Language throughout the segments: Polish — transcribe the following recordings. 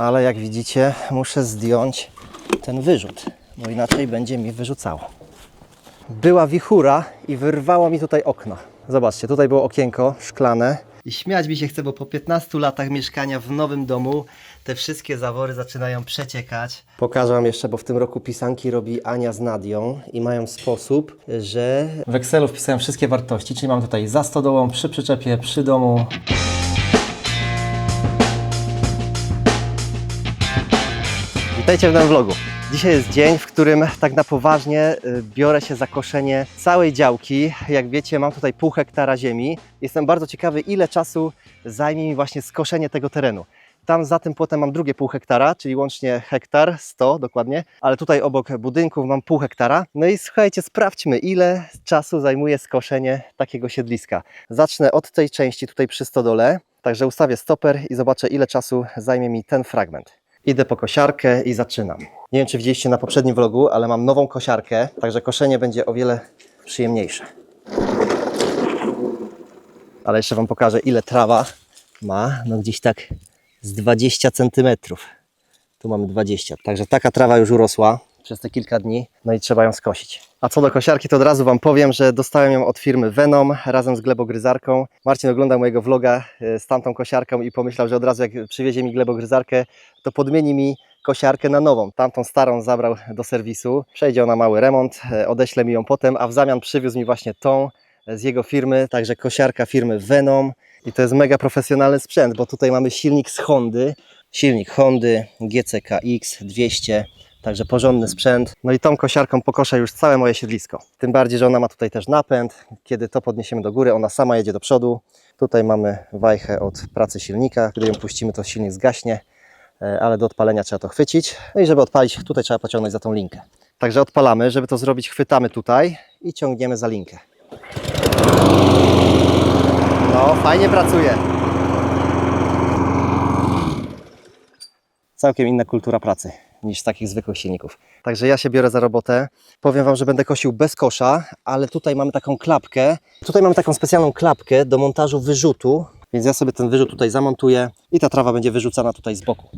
ale jak widzicie, muszę zdjąć ten wyrzut, bo inaczej będzie mi wyrzucało. Była wichura i wyrwało mi tutaj okno. Zobaczcie, tutaj było okienko szklane. I śmiać mi się chce, bo po 15 latach mieszkania w nowym domu te wszystkie zawory zaczynają przeciekać. Pokażę Wam jeszcze, bo w tym roku pisanki robi Ania z Nadią i mają sposób, że w Excelu wpisałem wszystkie wartości, czyli mam tutaj za stodołą, przy przyczepie, przy domu, Witajcie w nowym vlogu. Dzisiaj jest dzień, w którym tak na poważnie y, biorę się za koszenie całej działki. Jak wiecie, mam tutaj pół hektara ziemi. Jestem bardzo ciekawy, ile czasu zajmie mi właśnie skoszenie tego terenu. Tam za tym płotem mam drugie pół hektara, czyli łącznie hektar, 100 dokładnie, ale tutaj obok budynków mam pół hektara. No i słuchajcie, sprawdźmy, ile czasu zajmuje skoszenie takiego siedliska. Zacznę od tej części tutaj przy stodole, także ustawię stoper i zobaczę, ile czasu zajmie mi ten fragment. Idę po kosiarkę i zaczynam. Nie wiem, czy widzieliście na poprzednim vlogu, ale mam nową kosiarkę, także koszenie będzie o wiele przyjemniejsze. Ale jeszcze Wam pokażę, ile trawa ma. No gdzieś tak z 20 cm. Tu mamy 20. Także taka trawa już urosła przez te kilka dni, no i trzeba ją skosić. A co do kosiarki, to od razu Wam powiem, że dostałem ją od firmy Venom razem z glebogryzarką. Marcin oglądał mojego vloga e, z tamtą kosiarką i pomyślał, że od razu jak przywiezie mi glebogryzarkę, to podmieni mi kosiarkę na nową. Tamtą starą zabrał do serwisu. Przejdzie ona mały remont, e, odeślę mi ją potem, a w zamian przywiózł mi właśnie tą e, z jego firmy, także kosiarka firmy Venom. I to jest mega profesjonalny sprzęt, bo tutaj mamy silnik z Hondy. Silnik Hondy GCKX 200, także porządny sprzęt. No i tą kosiarką pokoszę już całe moje siedlisko. Tym bardziej, że ona ma tutaj też napęd. Kiedy to podniesiemy do góry, ona sama jedzie do przodu. Tutaj mamy wajchę od pracy silnika. Kiedy ją puścimy, to silnik zgaśnie, e, ale do odpalenia trzeba to chwycić. No i żeby odpalić, tutaj trzeba pociągnąć za tą linkę. Także odpalamy. Żeby to zrobić, chwytamy tutaj i ciągniemy za linkę. No, fajnie pracuje. Całkiem inna kultura pracy niż takich zwykłych silników. Także ja się biorę za robotę. Powiem Wam, że będę kosił bez kosza, ale tutaj mamy taką klapkę. Tutaj mamy taką specjalną klapkę do montażu wyrzutu, więc ja sobie ten wyrzut tutaj zamontuję i ta trawa będzie wyrzucana tutaj z boku.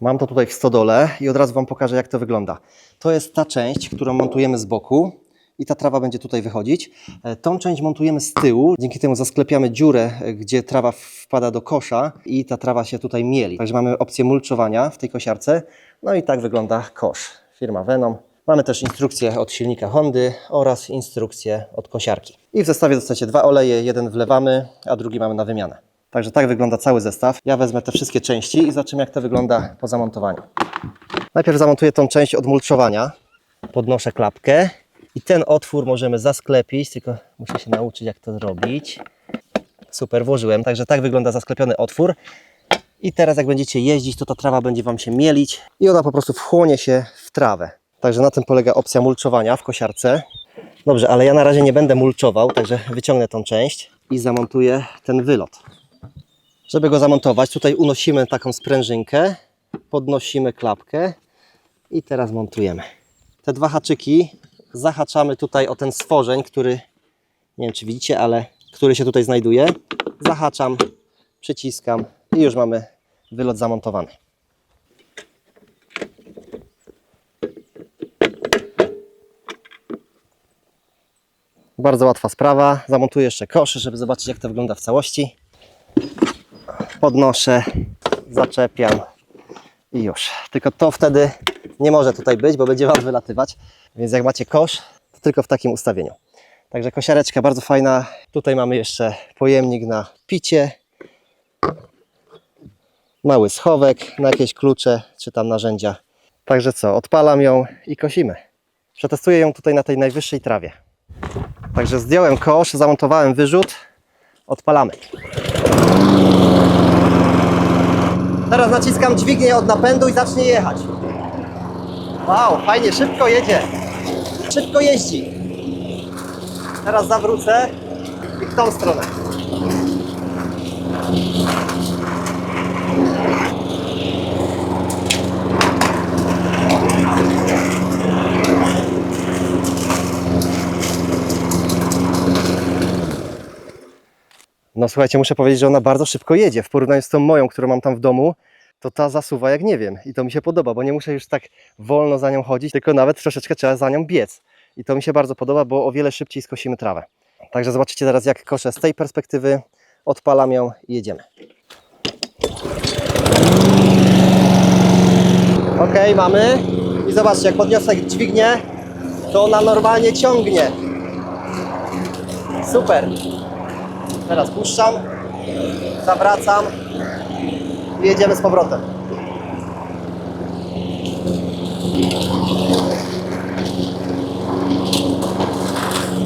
Mam to tutaj w stodole i od razu Wam pokażę, jak to wygląda. To jest ta część, którą montujemy z boku i ta trawa będzie tutaj wychodzić. E, Tą część montujemy z tyłu, dzięki temu zasklepiamy dziurę, e, gdzie trawa wpada do kosza i ta trawa się tutaj mieli. Także mamy opcję mulczowania w tej kosiarce. No i tak wygląda kosz. Firma Venom. Mamy też instrukcję od silnika Hondy oraz instrukcję od kosiarki. I w zestawie dostajecie dwa oleje, jeden wlewamy, a drugi mamy na wymianę. Także tak wygląda cały zestaw. Ja wezmę te wszystkie części i zobaczymy jak to wygląda po zamontowaniu. Najpierw zamontuję tą część od mulczowania. Podnoszę klapkę i ten otwór możemy zasklepić, tylko muszę się nauczyć jak to zrobić. Super, włożyłem. Także tak wygląda zasklepiony otwór. I teraz jak będziecie jeździć, to ta trawa będzie Wam się mielić i ona po prostu wchłonie się w trawę. Także na tym polega opcja mulczowania w kosiarce. Dobrze, ale ja na razie nie będę mulczował, także wyciągnę tą część i zamontuję ten wylot. Żeby go zamontować, tutaj unosimy taką sprężynkę, podnosimy klapkę i teraz montujemy. Te dwa haczyki zahaczamy tutaj o ten stworzeń, który, nie wiem czy widzicie, ale który się tutaj znajduje. Zahaczam, przyciskam i już mamy wylot zamontowany. Bardzo łatwa sprawa. Zamontuję jeszcze kosz, żeby zobaczyć jak to wygląda w całości. Podnoszę, zaczepiam i już. Tylko to wtedy nie może tutaj być, bo będzie Wam wylatywać. Więc jak macie kosz, to tylko w takim ustawieniu. Także kosiareczka bardzo fajna. Tutaj mamy jeszcze pojemnik na picie. Mały schowek na jakieś klucze czy tam narzędzia. Także co, odpalam ją i kosimy. Przetestuję ją tutaj na tej najwyższej trawie. Także zdjąłem kosz, zamontowałem wyrzut. Odpalamy. Teraz naciskam dźwignię od napędu i zacznie jechać. Wow, fajnie, szybko jedzie. Szybko jeździ. Teraz zawrócę i w tą stronę. No słuchajcie, muszę powiedzieć, że ona bardzo szybko jedzie w porównaniu z tą moją, którą mam tam w domu. to ta zasuwa jak nie wiem. I to mi się podoba, bo nie muszę już tak wolno za nią chodzić, tylko nawet troszeczkę trzeba za nią biec. I to mi się bardzo podoba, bo o wiele szybciej skosimy trawę. Także zobaczycie teraz jak koszę z tej perspektywy. Odpalam ją i jedziemy. Ok, mamy. I zobaczcie, jak podniosę dźwignię, to ona normalnie ciągnie. Super. Teraz puszczam, zawracam i jedziemy z powrotem.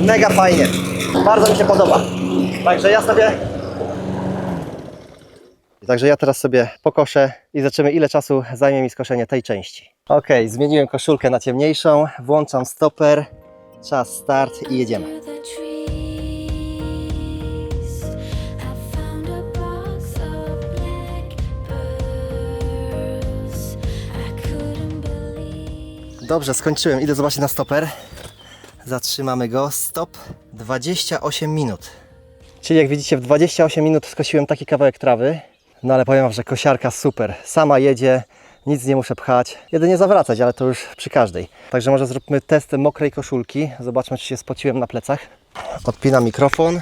Mega fajnie. Bardzo mi się podoba. Także ja sobie Także ja teraz sobie pokoszę i zobaczymy ile czasu zajmie mi skoszenie tej części. Ok, zmieniłem koszulkę na ciemniejszą, włączam stoper, czas start i jedziemy. Dobrze, skończyłem, idę zobaczyć na stoper. Zatrzymamy go, stop, 28 minut. Czyli jak widzicie w 28 minut skosiłem taki kawałek trawy. No ale powiem wam, że kosiarka super, sama jedzie, nic nie muszę pchać, jedynie zawracać, ale to już przy każdej. Także może zróbmy test mokrej koszulki, zobaczmy czy się spociłem na plecach. Odpinam mikrofon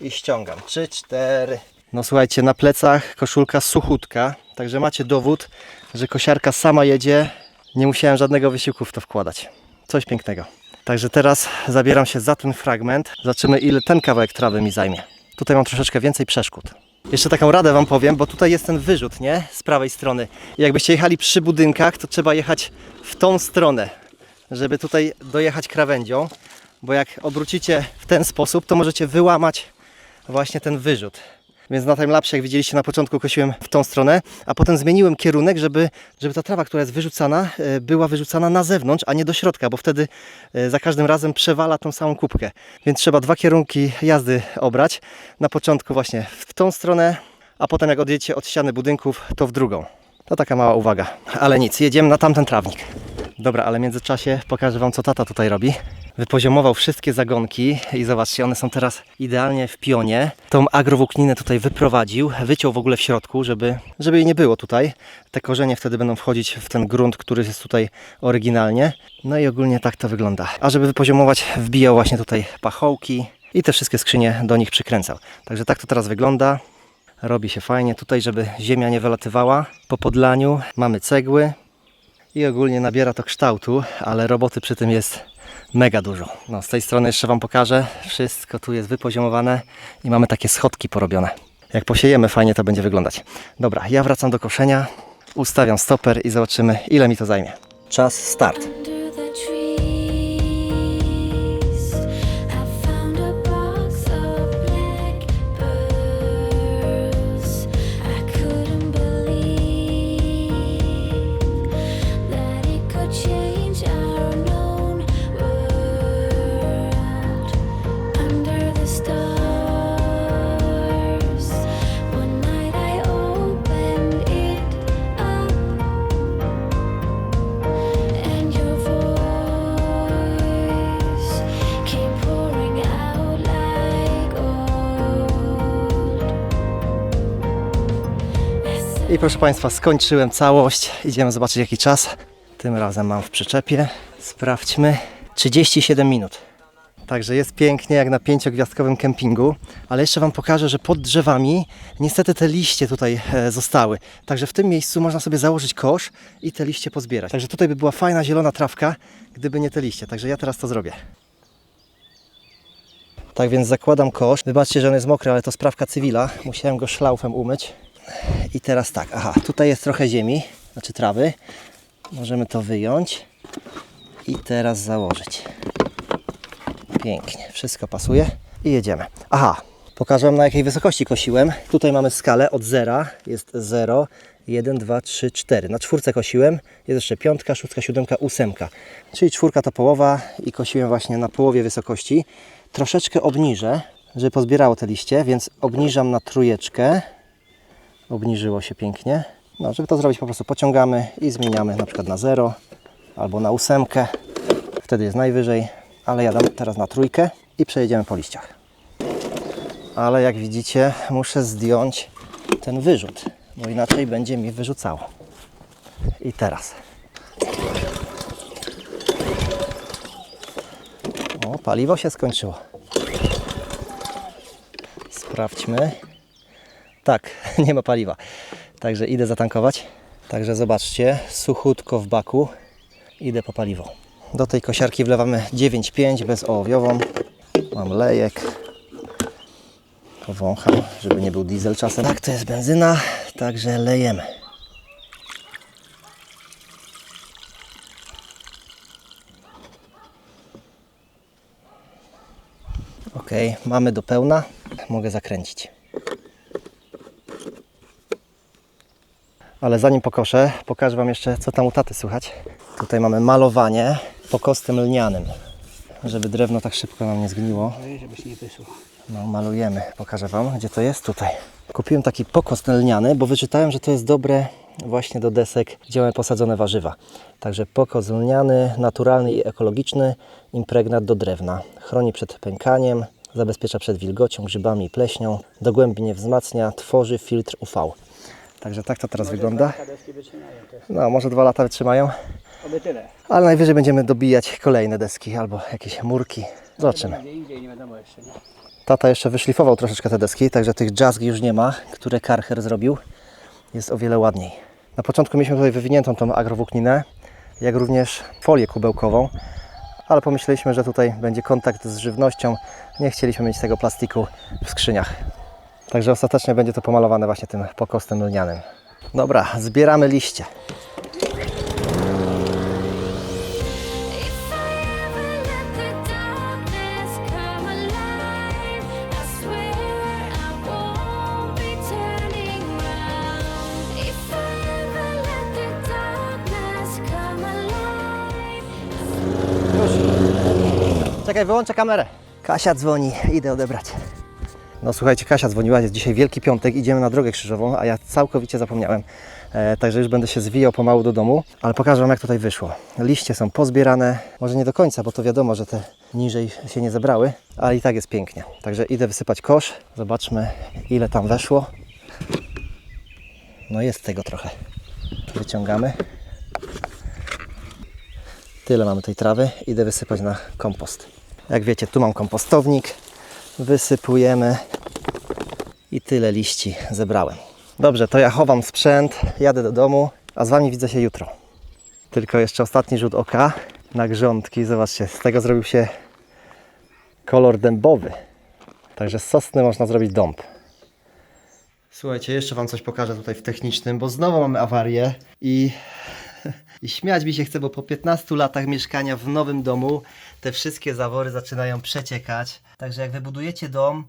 i ściągam. 3, 4. No słuchajcie, na plecach koszulka suchutka, także macie dowód, że kosiarka sama jedzie. Nie musiałem żadnego wysiłku w to wkładać. Coś pięknego. Także teraz zabieram się za ten fragment. Zobaczymy ile ten kawałek trawy mi zajmie. Tutaj mam troszeczkę więcej przeszkód. Jeszcze taką radę Wam powiem, bo tutaj jest ten wyrzut, nie? Z prawej strony. I jakbyście jechali przy budynkach, to trzeba jechać w tą stronę, żeby tutaj dojechać krawędzią, bo jak obrócicie w ten sposób, to możecie wyłamać właśnie ten wyrzut. Więc na timelapsie, jak widzieliście na początku, kosiłem w tą stronę, a potem zmieniłem kierunek, żeby, żeby ta trawa, która jest wyrzucana, e, była wyrzucana na zewnątrz, a nie do środka, bo wtedy e, za każdym razem przewala tą samą kubkę. Więc trzeba dwa kierunki jazdy obrać. Na początku właśnie w tą stronę, a potem jak odjedziecie od ściany budynków, to w drugą. To taka mała uwaga. Ale nic, jedziemy na tamten trawnik. Dobra, ale w międzyczasie pokażę Wam, co tata tutaj robi. Wypoziomował wszystkie zagonki i zobaczcie, one są teraz idealnie w pionie. Tą agrowłókninę tutaj wyprowadził, wyciął w ogóle w środku, żeby, żeby jej nie było tutaj. Te korzenie wtedy będą wchodzić w ten grunt, który jest tutaj oryginalnie. No i ogólnie tak to wygląda. A żeby wypoziomować, wbijał właśnie tutaj pachołki i te wszystkie skrzynie do nich przykręcał. Także tak to teraz wygląda. Robi się fajnie tutaj, żeby ziemia nie wylatywała. Po podlaniu mamy cegły, i ogólnie nabiera to kształtu, ale roboty przy tym jest mega dużo. No, z tej strony jeszcze Wam pokażę. Wszystko tu jest wypoziomowane i mamy takie schodki porobione. Jak posiejemy, fajnie to będzie wyglądać. Dobra, ja wracam do koszenia, ustawiam stoper i zobaczymy, ile mi to zajmie. Czas start. Proszę Państwa, skończyłem całość. Idziemy zobaczyć jaki czas. Tym razem mam w przyczepie. Sprawdźmy. 37 minut. Także jest pięknie jak na pięciogwiazdkowym kempingu, ale jeszcze Wam pokażę, że pod drzewami niestety te liście tutaj e, zostały. Także w tym miejscu można sobie założyć kosz i te liście pozbierać. Także tutaj by była fajna zielona trawka, gdyby nie te liście. Także ja teraz to zrobię. Tak więc zakładam kosz. Wybaczcie, że on jest mokry, ale to sprawka cywila. Musiałem go szlaufem umyć. I teraz tak, aha, tutaj jest trochę ziemi, znaczy trawy. Możemy to wyjąć i teraz założyć. Pięknie, wszystko pasuje i jedziemy. Aha, pokażę Wam na jakiej wysokości kosiłem. Tutaj mamy skalę od zera, jest 0, 1, 2, 3, 4. Na czwórce kosiłem, jest jeszcze piątka, szóstka, siódemka, ósemka. Czyli czwórka to połowa i kosiłem właśnie na połowie wysokości. Troszeczkę obniżę, żeby pozbierało te liście, więc obniżam na trójeczkę. Obniżyło się pięknie. No, żeby to zrobić, po prostu pociągamy i zmieniamy na przykład na 0 albo na ósemkę. Wtedy jest najwyżej, ale ja dam teraz na trójkę i przejedziemy po liściach. Ale jak widzicie, muszę zdjąć ten wyrzut, bo inaczej będzie mi wyrzucało. I teraz. O, paliwo się skończyło. Sprawdźmy. Tak, nie ma paliwa. Także idę zatankować. Także zobaczcie, suchutko w baku. Idę po paliwo. Do tej kosiarki wlewamy 9,5 bezołowiową. Mam lejek. Powącham, żeby nie był diesel czasem. Tak, to jest benzyna, także lejemy. Ok, mamy do pełna. Mogę zakręcić. Ale zanim pokoszę, pokażę Wam jeszcze, co tam u taty słychać. Tutaj mamy malowanie pokostem lnianym, żeby drewno tak szybko nam nie zgniło. żebyś nie wyszło. No, malujemy. Pokażę Wam, gdzie to jest. Tutaj. Kupiłem taki pokost lniany, bo wyczytałem, że to jest dobre właśnie do desek, gdzie mamy posadzone warzywa. Także pokost lniany, naturalny i ekologiczny, impregnat do drewna. Chroni przed pękaniem, zabezpiecza przed wilgocią, grzybami i pleśnią, dogłębnie wzmacnia, tworzy filtr UV. Także tak to teraz wygląda. Wytrzymają też. No, może dwa lata wytrzymają, Oby tyle. ale najwyżej będziemy dobijać kolejne deski albo jakieś murki. Zobaczymy. Tata jeszcze wyszlifował troszeczkę te deski, także tych jazzgi już nie ma, które Karcher zrobił. Jest o wiele ładniej. Na początku mieliśmy tutaj wywiniętą tą agrowłókninę, jak również folię kubełkową, ale pomyśleliśmy, że tutaj będzie kontakt z żywnością. Nie chcieliśmy mieć tego plastiku w skrzyniach. Także ostatecznie będzie to pomalowane właśnie tym pokostem lnianym. Dobra, zbieramy liście. Czekaj, wyłączę kamerę. Kasia dzwoni, idę odebrać. No słuchajcie, Kasia dzwoniła, jest dzisiaj Wielki Piątek, idziemy na drogę krzyżową, a ja całkowicie zapomniałem. E, także już będę się zwijał pomału do domu, ale pokażę Wam jak tutaj wyszło. Liście są pozbierane, może nie do końca, bo to wiadomo, że te niżej się nie zebrały, ale i tak jest pięknie. Także idę wysypać kosz, zobaczmy ile tam weszło. No jest tego trochę. Wyciągamy. Tyle mamy tej trawy, idę wysypać na kompost. Jak wiecie, tu mam kompostownik, wysypujemy i tyle liści zebrałem. Dobrze, to ja chowam sprzęt, jadę do domu, a z Wami widzę się jutro. Tylko jeszcze ostatni rzut oka na grządki. Zobaczcie, z tego zrobił się kolor dębowy. Także z sosny można zrobić dąb. Słuchajcie, jeszcze Wam coś pokażę tutaj w technicznym, bo znowu mamy awarię i i śmiać mi się chce, bo po 15 latach mieszkania w nowym domu te wszystkie zawory zaczynają przeciekać. Także jak wybudujecie dom,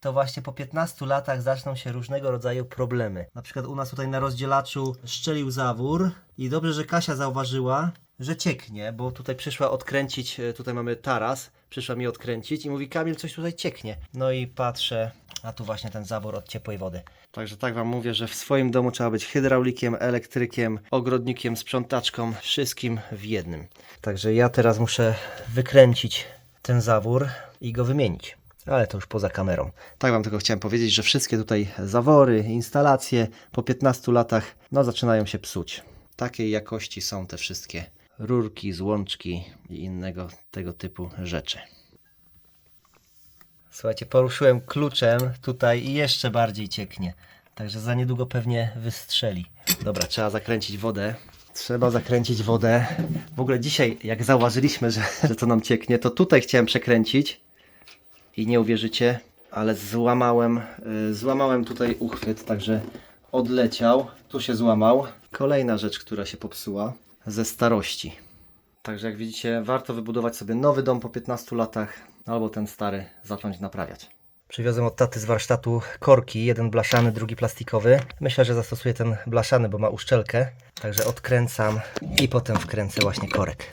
to właśnie po 15 latach zaczną się różnego rodzaju problemy. Na przykład u nas tutaj na rozdzielaczu szczelił zawór i dobrze, że Kasia zauważyła, że cieknie, bo tutaj przyszła odkręcić, e, tutaj mamy taras, przyszła mi odkręcić i mówi Kamil, coś tutaj cieknie. No i patrzę, a tu właśnie ten zawór od ciepłej wody. Także tak Wam mówię, że w swoim domu trzeba być hydraulikiem, elektrykiem, ogrodnikiem, sprzątaczką, wszystkim w jednym. Także ja teraz muszę wykręcić ten zawór i go wymienić. Ale to już poza kamerą. Tak Wam tylko chciałem powiedzieć, że wszystkie tutaj zawory, instalacje po 15 latach no zaczynają się psuć. Takiej jakości są te wszystkie rurki, złączki i innego tego typu rzeczy. Słuchajcie, poruszyłem kluczem tutaj i jeszcze bardziej cieknie. Także za niedługo pewnie wystrzeli. Dobra, trzeba zakręcić wodę. Trzeba zakręcić wodę. W ogóle dzisiaj, jak zauważyliśmy, że, że to nam cieknie, to tutaj chciałem przekręcić i nie uwierzycie, ale złamałem, y, złamałem tutaj uchwyt, także odleciał. Tu się złamał. Kolejna rzecz, która się popsuła ze starości. Także jak widzicie, warto wybudować sobie nowy dom po 15 latach, albo ten stary zacząć naprawiać. Przywiozłem od taty z warsztatu korki, jeden blaszany, drugi plastikowy. Myślę, że zastosuję ten blaszany, bo ma uszczelkę. Także odkręcam i potem wkręcę właśnie korek.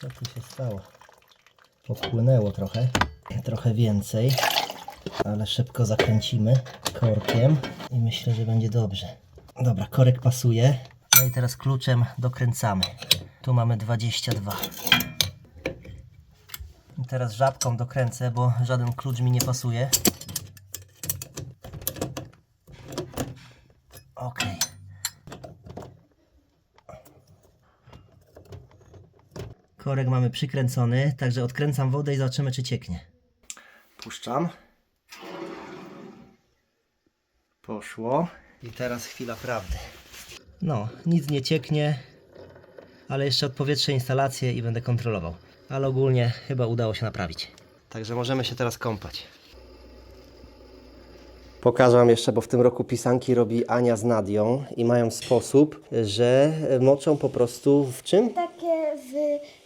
Co tu się stało? Popłynęło trochę, trochę więcej, ale szybko zakręcimy korkiem i myślę, że będzie dobrze. Dobra, korek pasuje. No i teraz kluczem dokręcamy. Tu mamy 22. I teraz żabką dokręcę, bo żaden klucz mi nie pasuje. Ok. Korek mamy przykręcony, także odkręcam wodę i zobaczymy, czy cieknie. Puszczam. Poszło. I teraz chwila prawdy. No, nic nie cieknie, ale jeszcze odpowietrzę instalację i będę kontrolował. Ale ogólnie chyba udało się naprawić. Także możemy się teraz kąpać. Pokażę Wam jeszcze, bo w tym roku pisanki robi Ania z Nadią i mają sposób, że moczą po prostu w czym? Takie w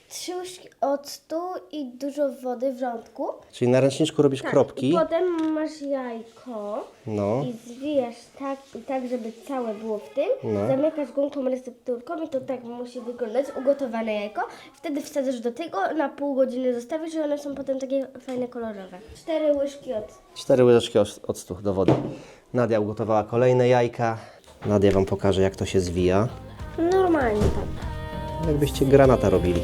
trzy łyżki octu i dużo wody w rządku. Czyli na ręczniczku robisz kropki. I potem masz jajko No. i zwijasz tak i tak, żeby całe było w tym. No. Zamykasz gumką recepturką i to tak musi wyglądać, ugotowane jajko. Wtedy wsadzasz do tego, na pół godziny zostawisz i one są potem takie fajne, kolorowe. Cztery łyżki octu. Cztery łyżeczki oc- octu do wody. Nadia ugotowała kolejne jajka. Nadia Wam pokaże, jak to się zwija. Normalnie tak. Jakbyście granata robili.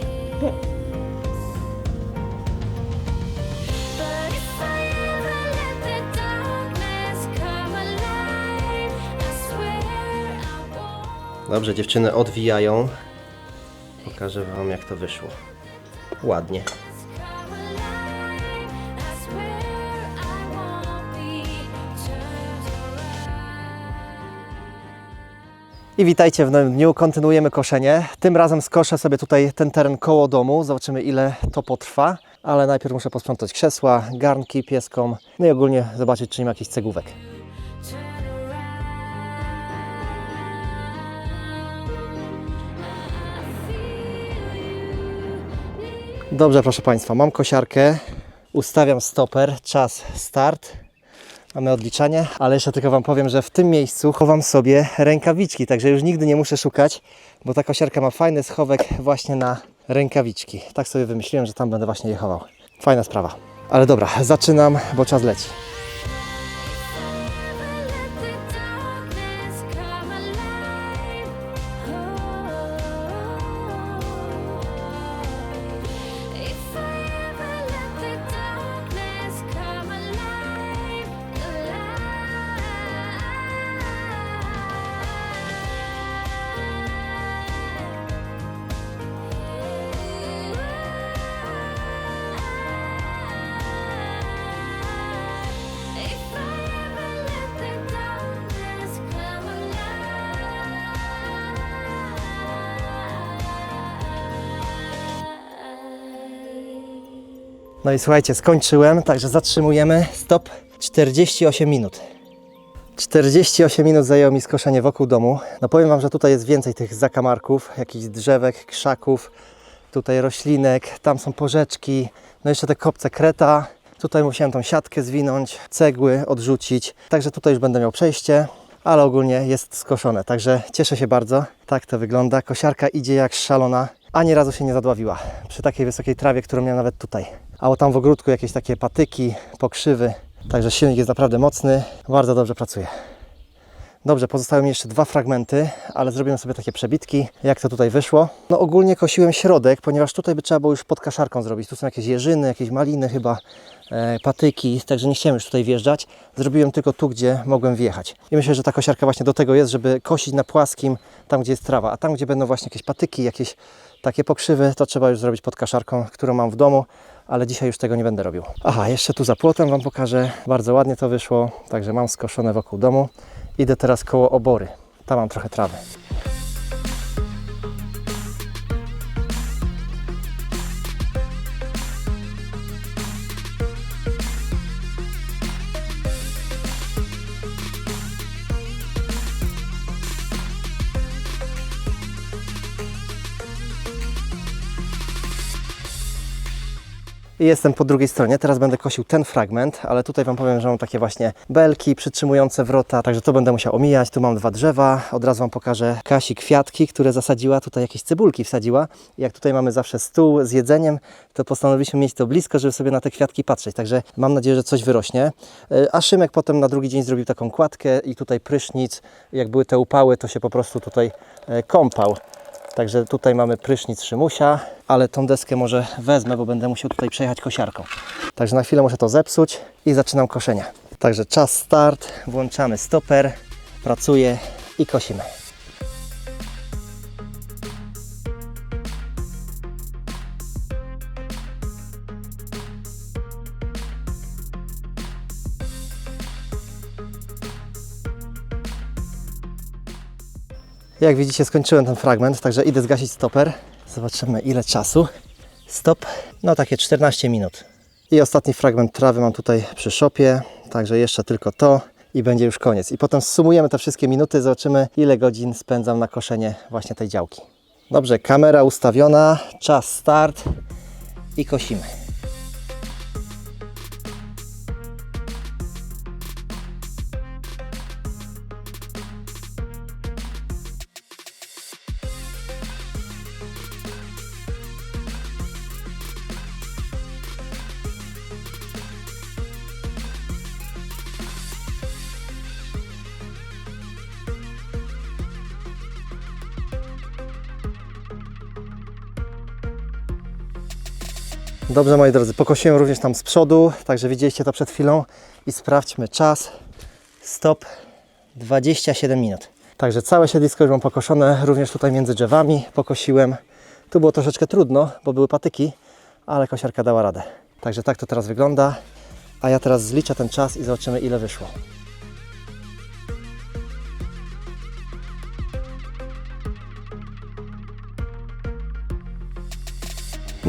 Dobrze, dziewczyny odwijają. Pokażę Wam, jak to wyszło. Ładnie. I witajcie w nowym dniu. Kontynuujemy koszenie. Tym razem skoszę sobie tutaj ten teren koło domu. Zobaczymy, ile to potrwa. Ale najpierw muszę posprzątać krzesła, garnki pieskom. No i ogólnie zobaczyć, czy nie ma jakichś cegówek. Dobrze, proszę Państwa, mam kosiarkę. Ustawiam stoper, czas start. Mamy odliczanie, ale jeszcze tylko Wam powiem, że w tym miejscu chowam sobie rękawiczki, także już nigdy nie muszę szukać, bo ta kosiarka ma fajny schowek właśnie na rękawiczki. Tak sobie wymyśliłem, że tam będę właśnie je chował. Fajna sprawa. Ale dobra, zaczynam, bo czas leci. No i słuchajcie, skończyłem, także zatrzymujemy. Stop. 48 minut. 48 minut zajęło mi skoszenie wokół domu. No powiem Wam, że tutaj jest więcej tych zakamarków, jakichś drzewek, krzaków, tutaj roślinek, tam są porzeczki, no jeszcze te kopce kreta. Tutaj musiałem tą siatkę zwinąć, cegły odrzucić, także tutaj już będę miał przejście, ale ogólnie jest skoszone, także cieszę się bardzo. Tak to wygląda. Kosiarka idzie jak szalona. Ani razu się nie zadławiła przy takiej wysokiej trawie, którą miałem nawet tutaj. A o tam w ogródku jakieś takie patyki, pokrzywy. Także silnik jest naprawdę mocny, bardzo dobrze pracuje. Dobrze, pozostały mi jeszcze dwa fragmenty, ale zrobiłem sobie takie przebitki, jak to tutaj wyszło. No ogólnie kosiłem środek, ponieważ tutaj by trzeba było już pod kaszarką zrobić. Tu są jakieś jeżyny, jakieś maliny chyba, e, patyki, także nie chciałem już tutaj wjeżdżać. Zrobiłem tylko tu, gdzie mogłem wjechać. I myślę, że ta kosiarka właśnie do tego jest, żeby kosić na płaskim, tam gdzie jest trawa, a tam gdzie będą właśnie jakieś patyki, jakieś takie pokrzywy, to trzeba już zrobić pod kaszarką, którą mam w domu, ale dzisiaj już tego nie będę robił. Aha, jeszcze tu za płotem Wam pokażę. Bardzo ładnie to wyszło, także mam skoszone wokół domu. Idę teraz koło obory. Tam mam trochę trawy. I jestem po drugiej stronie. Teraz będę kosił ten fragment, ale tutaj Wam powiem, że mam takie właśnie belki przytrzymujące wrota, także to będę musiał omijać. Tu mam dwa drzewa, od razu Wam pokażę Kasi kwiatki, które zasadziła, tutaj jakieś cebulki wsadziła. Jak tutaj mamy zawsze stół z jedzeniem, to postanowiliśmy mieć to blisko, żeby sobie na te kwiatki patrzeć, także mam nadzieję, że coś wyrośnie. E, A Szymek potem na drugi dzień zrobił taką kładkę i tutaj prysznic, jak były te upały, to się po prostu tutaj e, kąpał. Także tutaj mamy prysznic Szymusia, ale tą deskę może wezmę, bo będę musiał tutaj przejechać kosiarką. Także na chwilę muszę to zepsuć i zaczynam koszenie. Także czas start, włączamy stoper, pracuję i kosimy. Jak widzicie, skończyłem ten fragment, także idę zgasić stoper. Zobaczymy, ile czasu. Stop. No takie 14 minut. I ostatni fragment trawy mam tutaj przy szopie, także jeszcze tylko to i będzie już koniec. I potem sumujemy te wszystkie minuty, zobaczymy, ile godzin spędzam na koszenie właśnie tej działki. Dobrze, kamera ustawiona, czas start i kosimy. Dobrze, moi drodzy, pokosiłem również tam z przodu, także widzieliście to przed chwilą i sprawdźmy czas. Stop, 27 minut. Także całe siedlisko już mam pokoszone, również tutaj między drzewami pokosiłem. Tu było troszeczkę trudno, bo były patyki, ale kosiarka dała radę. Także tak to teraz wygląda, a ja teraz zliczę ten czas i zobaczymy ile wyszło.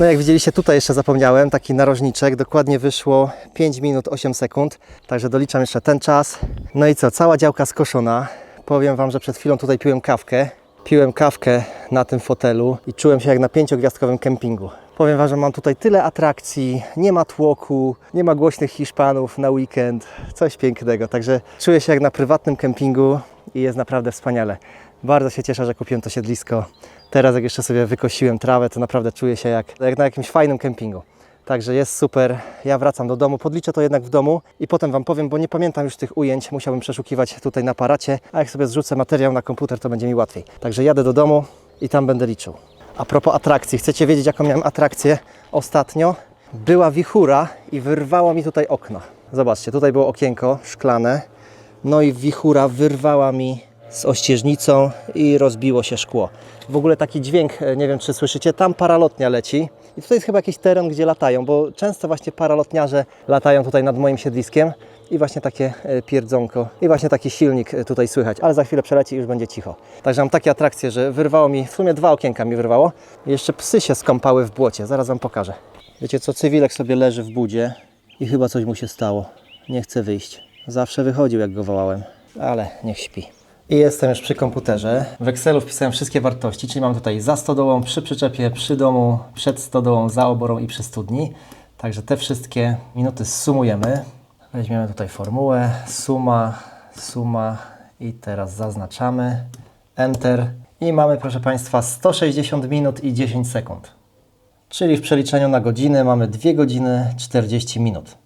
No jak widzieliście tutaj jeszcze zapomniałem, taki narożniczek, dokładnie wyszło 5 minut 8 sekund, także doliczam jeszcze ten czas. No i co, cała działka skoszona. Powiem Wam, że przed chwilą tutaj piłem kawkę. Piłem kawkę na tym fotelu i czułem się jak na pięciogwiazdkowym kempingu. Powiem Wam, że mam tutaj tyle atrakcji, nie ma tłoku, nie ma głośnych Hiszpanów na weekend, coś pięknego. Także czuję się jak na prywatnym kempingu i jest naprawdę wspaniale. Bardzo się cieszę, że kupiłem to siedlisko. Teraz jak jeszcze sobie wykosiłem trawę, to naprawdę czuję się jak, jak na jakimś fajnym kempingu. Także jest super. Ja wracam do domu, podliczę to jednak w domu i potem Wam powiem, bo nie pamiętam już tych ujęć. Musiałbym przeszukiwać tutaj na aparacie, a jak sobie zrzucę materiał na komputer, to będzie mi łatwiej. Także jadę do domu i tam będę liczył. A propos atrakcji, chcecie wiedzieć, jaką miałem atrakcję ostatnio? Była wichura i wyrwała mi tutaj okno. Zobaczcie, tutaj było okienko szklane, no i wichura wyrwała mi z ościeżnicą i rozbiło się szkło. W ogóle taki dźwięk, e, nie wiem czy słyszycie, tam paralotnia leci. I tutaj jest chyba jakiś teren, gdzie latają, bo często właśnie paralotniarze latają tutaj nad moim siedliskiem i właśnie takie e, pierdzonko i właśnie taki silnik e, tutaj słychać, ale za chwilę przeleci i już będzie cicho. Także mam takie atrakcje, że wyrwało mi, w sumie dwa okienka mi wyrwało. Jeszcze psy się skąpały w błocie, zaraz Wam pokażę. Wiecie co, cywilek sobie leży w budzie i chyba coś mu się stało. Nie chce wyjść. Zawsze wychodził jak go wołałem, ale niech śpi. I jestem już przy komputerze. W Excelu wpisałem wszystkie wartości, czyli mam tutaj za stodołą, przy przyczepie, przy domu, przed stodołą, za oborą i przy studni. Także te wszystkie minuty sumujemy. Weźmiemy tutaj formułę, suma, suma i teraz zaznaczamy. Enter. I mamy, proszę Państwa, 160 minut i 10 sekund. Czyli w przeliczeniu na godziny mamy 2 godziny 40 minut.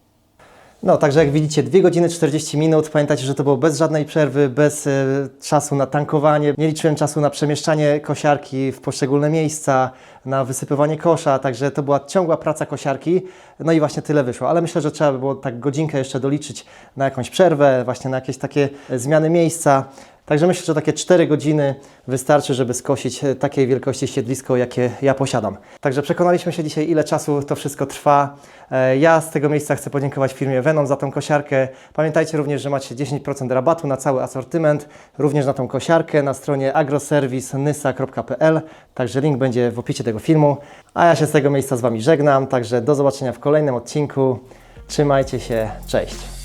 No, także jak widzicie, 2 godziny 40 minut. Pamiętajcie, że to było bez żadnej przerwy, bez e, czasu na tankowanie. Nie liczyłem czasu na przemieszczanie kosiarki w poszczególne miejsca, na wysypywanie kosza, także to była ciągła praca kosiarki. No i właśnie tyle wyszło. Ale myślę, że trzeba by było tak godzinkę jeszcze doliczyć na jakąś przerwę, właśnie na jakieś takie zmiany miejsca. Także myślę, że takie 4 godziny wystarczy, żeby skosić takiej wielkości siedlisko, jakie ja posiadam. Także przekonaliśmy się dzisiaj, ile czasu to wszystko trwa. E, Ja z tego miejsca chcę podziękować firmie Venom za tą kosiarkę. Pamiętajcie również, że macie 10% rabatu na cały asortyment, również na tą kosiarkę na stronie agroserwis.nysa.pl. Także link będzie w opisie tego filmu. A ja się z tego miejsca z Wami żegnam, także do zobaczenia w kolejnym odcinku. Trzymajcie się, cześć!